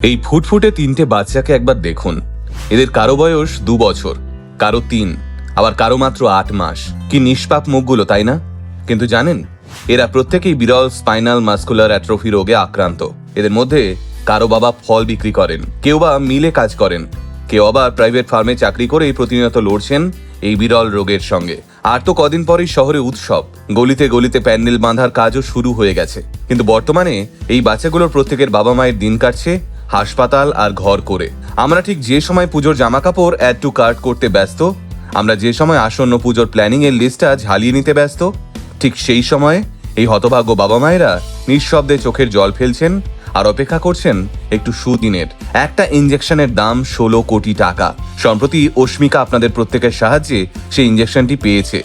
এই ফুটফুটে তিনটে বাচ্চাকে একবার দেখুন। এদের কারও বয়স দু বছর, কারও তিন, আবার কারও মাত্র আট মাস। কি নিষ্পাপ মুখগুলো, তাই না? কিন্তু জানেন, এরা প্রত্যেকেই বিরল স্পাইনাল মাস্কুলার অ্যাট্রোফি রোগে আক্রান্ত। এদের মধ্যে কারও বাবা ফল বিক্রি করেন, কেউ বা মিলে কাজ করেন। কেউ আবার প্রাইভেট ফার্মে চাকরি করেই প্রতিনিয়ত লড়ছেন এই বিরল রোগের সঙ্গে। আর তো কদিন পরেই শহরে উৎসব। গলিতে গলিতে প্যান্ডেল বাঁধার কাজও শুরু হয়ে গেছে। কিন্তু বর্তমানে এই বাচ্চাগুলোর প্রত্যেকের বাবা মায়ের দিন কাটছে হাসপাতাল আর ঘর করে। আমরা ঠিক যে সময় পুজোর জামা কাপড় অ্যাড টু কার্ট করতে ব্যস্ত, আমরা যে সময় আসন্ন পুজোর প্ল্যানিং এর লিস্টটা ঝালিয়ে নিতে ব্যস্ত, ঠিক সেই সময় এই হতভাগ্য বাবা মায়েরা নিঃশব্দে চোখের জল ফেলছেন আর অপেক্ষা করছেন একটু সুদিনের। একটা ইঞ্জেকশনের দাম ষোলো কোটি টাকা। সম্প্রতি অস্মিকা আপনাদের প্রত্যেকের সাহায্যে সেই ইঞ্জেকশনটি পেয়েছে।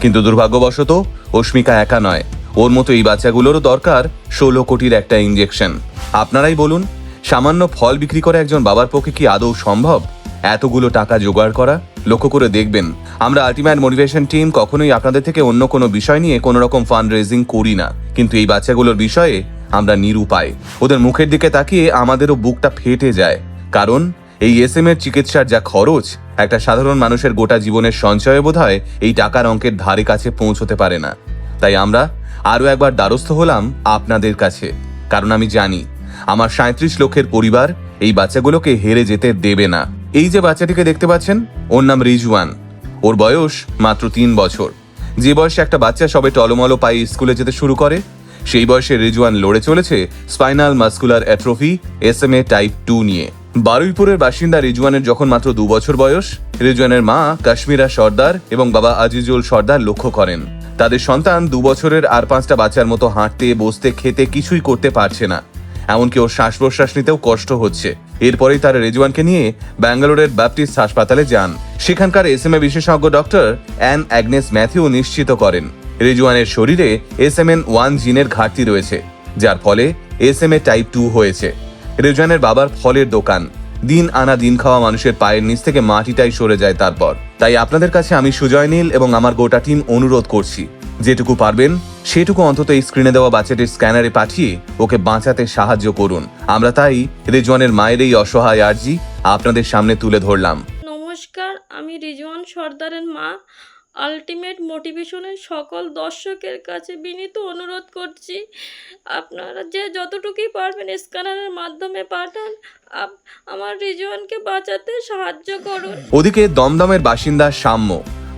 কিন্তু দুর্ভাগ্যবশত অস্মিকা একা নয়। ওর মতো এই বাচ্চাগুলোরও দরকার ষোলো কোটির একটা ইঞ্জেকশন আপনারাই বলুন সামান্য ফল বিক্রি করে একজন বাবার পক্ষে কি আদৌ সম্ভব? এতগুলো টাকা জোগাড় করা? লক্ষ্য করে দেখবেন। আমরা আলটিমেট মোটিভেশন টিম কখনোই আপনাদের থেকে অন্য কোনো বিষয় নিয়ে কোনো রকম ফান্ড রেজিং করি না। কিন্তু এই বাচ্চাগুলোর বিষয়ে আমরা নিরুপায়। ওদের মুখের দিকে তাকিয়ে আমাদেরও বুকটা ফেটে যায়। কারণ এই এস এম এর চিকিৎসার যা খরচ, একটা সাধারণ মানুষের গোটা জীবনের সঞ্চয়ে বোধ হয় এই টাকার অঙ্কের ধারে কাছে পৌঁছতে পারে না। তাই আমরা আরও একবার দ্বারস্থ হলাম আপনাদের কাছে। কারণ আমি জানি আমার সাঁত্রিশ লক্ষের পরিবার এই বাচ্চাগুলোকে হেরে যেতে দেবে না। এই যে বাচ্চাটিকে দেখতে পাচ্ছেন, ওর নাম রিজওয়ান। ওর বয়স মাত্র তিন বছর। যে বয়সে একটা বাচ্চা সবে টলমলো পায়ে স্কুলে যেতে শুরু করে, সেই বয়সে রিজওয়ান লড়ে চলেছে spinal muscular atrophy S M A type two নিয়ে। বারুইপুরের বাসিন্দা রিজওয়ানের যখন মাত্র দু বছর বয়স, রিজওয়ানের মা কাশ্মীরা সর্দার এবং বাবা আজিজুল সর্দার লক্ষ্য করেন। তাদের সন্তান দু বছরের আর পাঁচটা বাচ্চার মতো হাঁটতে, বসতে, খেতে কিছুই করতে পারছে না। এমনকি ওর শ্বাস প্রশ্বাস নিতেও কষ্ট হচ্ছে। এরপরেই তারা রেজওয়ানকে নিয়ে ব্যাঙ্গালোরের ব্যাপটিস্ট হাসপাতালে যান। সেখানকার এস এম এ বিশেষজ্ঞ ডক্টর অ্যান অ্যাগনেস ম্যাথিউ নিশ্চিত করেন, রেজওয়ানের শরীরে এস এম এন ওয়ান জিনের ঘাটতি রয়েছে, যার ফলে S M A type two হয়েছে। রেজওয়ানের বাবার ফলের দোকান। দিন আনা দিন খাওয়া মানুষের পায়ের নিচ থেকে মাটিটাই সরে যায় তারপর। তাই আপনাদের কাছে আমি সুজয় নীল এবং আমার গোটা টিম অনুরোধ করছি। যেটুকু পারবেন সেটুকু অন্তত এই স্ক্রিনে দেওয়া বাচ্চাটির স্ক্যানারে পাঠিয়ে ওকে বাঁচাতে সাহায্য করুন। আমরা তাই রেজওয়ানের মায়ের এই অসহায় আর্জি আপনাদের সামনে তুলে ধরলাম। নমস্কার আমি রিজওয়ান সর্দারের মা। আলটিমেট মোটিভেশনের সকল দর্শকের কাছে বিনীত অনুরোধ করছি আপনারা যে যতটুকুই পারবেন স্ক্যানারের মাধ্যমে পাঠান। আমার রিজওয়ানকে বাঁচাতে সাহায্য করুন। ওদিকে দমদমের বাসিন্দা সাম্য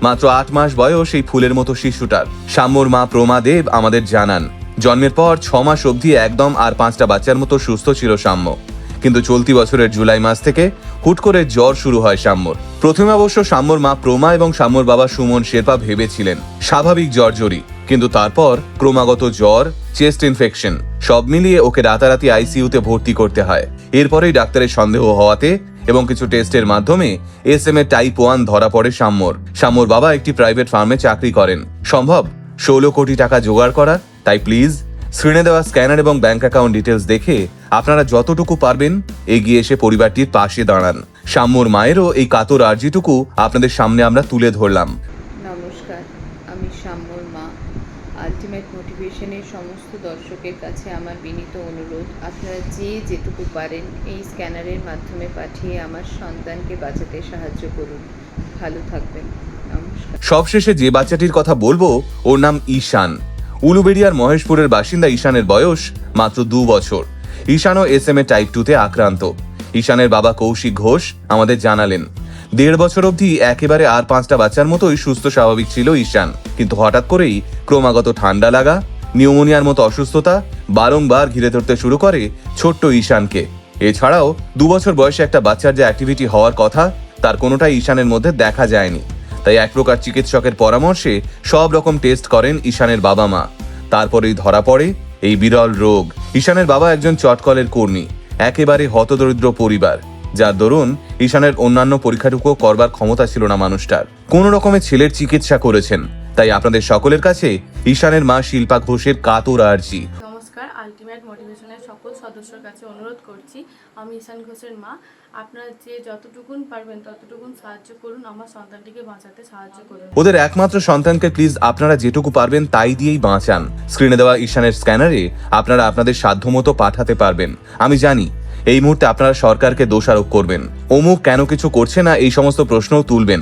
মাত্র আট মাস বয়স এই ফুলের মতো শিশুটার। সাম্যর মা প্রমা দেব আমাদের জানান, জন্মের পর ছ মাস অবধি একদম আর পাঁচটা বাচ্চার মতো সুস্থ ছিল সাম্য। কিন্তু চলতি বছরের জুলাই মাস থেকে হুট করে জ্বর শুরু হয় সাম্যর। প্রথমে অবশ্য সাম্যর মা প্রমা এবং সাম্যর বাবা সুমন শেরপা ভেবেছিলেন, স্বাভাবিক জ্বর জড়ি কিন্তু তারপর ক্রমাগত জ্বর, চেস্ট ইনফেকশন, সব মিলিয়ে ওকে রাতারাতি আইসিইউতে ভর্তি করতে হয়। এরপরেই ডাক্তারের সন্দেহ হওয়াতে এবং কিছু টেস্টের মাধ্যমে S M A type one ধরা পড়ে সাম্যর। সাম্যর বাবা একটি প্রাইভেট ফার্মে চাকরি করেন। সম্ভব? ষোলো কোটি টাকা জোগাড় করা তাই প্লিজ স্ক্রিনে দেওয়া স্ক্যানার এবং ব্যাংক অ্যাকাউন্ট ডিটেলস দেখে আপনারা যতটুকু পারবেন এগিয়ে এসে পরিবারটির পাশে দাঁড়ান। সাম্যর মায়েরও এই কাতর আর্জিটুকু আপনাদের সামনে আমরা তুলে ধরলাম নমস্কার আমি শ্যামল মা আলটিমেট মোটিভেশনের সমস্ত দর্শকের কাছে আমার বিনীত অনুরোধ, আপনারা যে যেটুকু পারেন এই স্ক্যানারের মাধ্যমে পাঠিয়ে আমার সন্তানকে বাঁচাতে সাহায্য করুন। ভালো থাকবেন। সবশেষে যে বাচ্চাটির কথা বলব, ওর নাম ঈশান। উলুবেড়িয়ার মহেশপুরের বাসিন্দা ঈশানের বয়স মাত্র দু বছর। ঈশানও এস এম এ টাইপ টুতে আক্রান্ত। ঈশানের বাবা কৌশিক ঘোষ আমাদের জানালেন দেড় বছর অবধি একেবারে আর পাঁচটা বাচ্চার মতোই সুস্থ স্বাভাবিক ছিল ঈশান। কিন্তু হঠাৎ করেই ক্রমাগত ঠান্ডা লাগা, নিউমোনিয়ার মতো অসুস্থতা বারংবার ঘিরে ধরতে শুরু করে ছোট্ট ঈশানকে। এছাড়াও দু বছর বয়সে একটা বাচ্চার যে অ্যাক্টিভিটি হওয়ার কথা, তার কোনোটাই ঈশানের মধ্যে দেখা যায়নি। তাই এক প্রকার চিকিৎসকের পরামর্শে সব রকম টেস্ট করেন ঈশানের বাবা মা। তারপরেই ধরা পড়ে এই বিরল রোগ। ঈশানের বাবা একজন চটকলের কর্মী, একেবারে হতদরিদ্র পরিবার। যার দরুন ঈশানের অন্যান্য পরীক্ষাটুকু করবার ক্ষমতা ছিল না মানুষটার। কোন রকমে ছেলের চিকিৎসা করেছেন। তাই আপনাদের সকলের কাছে ঈশানের মা শিল্পা ঘোষের কাতর আর্জি। নমস্কার আলটিমেট মোটিভেশনের সকল সদস্যর কাছে অনুরোধ করছি আমি ঈশান ঘোষের মা। আপনারা যে যতটুকুন পারবেন ততটুকুন সাহায্য করুন আমার সন্তানটিকে বাঁচাতে সাহায্য করুন। ওদের একমাত্র সন্তানকে প্লিজ আপনারা যেটুকু পারবেন তাই দিয়েই বাঁচান। স্ক্রিনে দেওয়া ঈশানের স্ক্যানারে আপনারা আপনাদের সাধ্যমতো পাঠাতে পারবেন। আমি জানি এই মুহূর্তে আপনারা সরকারকে দোষারোপ করবেন। অমুক কেন কিছু করছে না এই সমস্ত প্রশ্নও তুলবেন।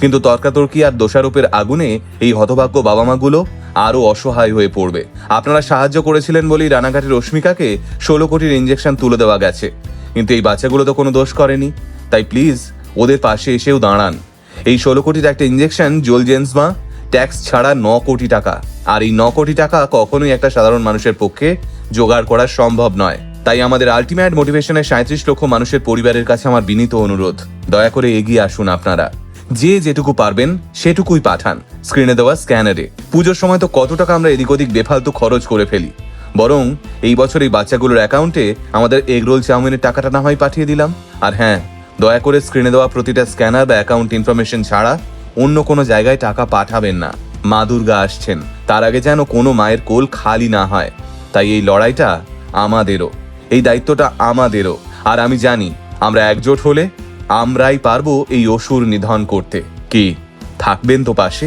কিন্তু তর্কাতর্কি আর দোষারোপের আগুনে এই হতভাগ্য বাবা মাগুলো আরও অসহায় হয়ে পড়বে। আপনারা সাহায্য করেছিলেন বলেই রানাঘাটের রশ্মিকাকে ষোলো কোটির ইঞ্জেকশন তুলে দেওয়া গেছে। কিন্তু এই বাচ্চাগুলো তো কোনো দোষ করেনি। তাই প্লিজ ওদের পাশে এসেও দাঁড়ান। এই ষোলো কোটির একটা ইঞ্জেকশন জোল জেন্সমা ট্যাক্স ছাড়া ন কোটি টাকা। আর এই ন কোটি টাকা কখনোই একটা সাধারণ মানুষের পক্ষে জোগাড় করা সম্ভব নয়। তাই আমাদের আলটিমেট মোটিভেশনের সাঁত্রিশ লক্ষ মানুষের পরিবারের কাছে আমার বিনীত অনুরোধ, দয়া করে এগিয়ে আসুন আপনারা। যে যেটুকু পারবেন, সেটুকুই পাঠান। স্ক্রিনে দেওয়া স্ক্যানারে পুজোর সময় তো কত টাকা আমরা এদিক ওদিক বেফালতু খরচ করে ফেলি। বরং, এই বছর এই বাচ্চাগুলোর অ্যাকাউন্টে আমাদের এগরোল চাউমিনের টাকাটা না হয় পাঠিয়ে দিলাম। আর হ্যাঁ দয়া করে স্ক্রিনে দেওয়া প্রতিটা স্ক্যানার বা অ্যাকাউন্ট ইনফরমেশন ছাড়া অন্য কোনো জায়গায় টাকা পাঠাবেন না। মা দুর্গা আসছেন। তার আগে যেন কোনো মায়ের কোল খালি না হয়। তাই এই লড়াইটা আমাদেরও। এই দায়িত্বটা আমাদেরও। আর আমি জানি, আমরা একজোট হলে আমরাই পারব এই অসুর নিধন করতে। কি, থাকবেন তো পাশে?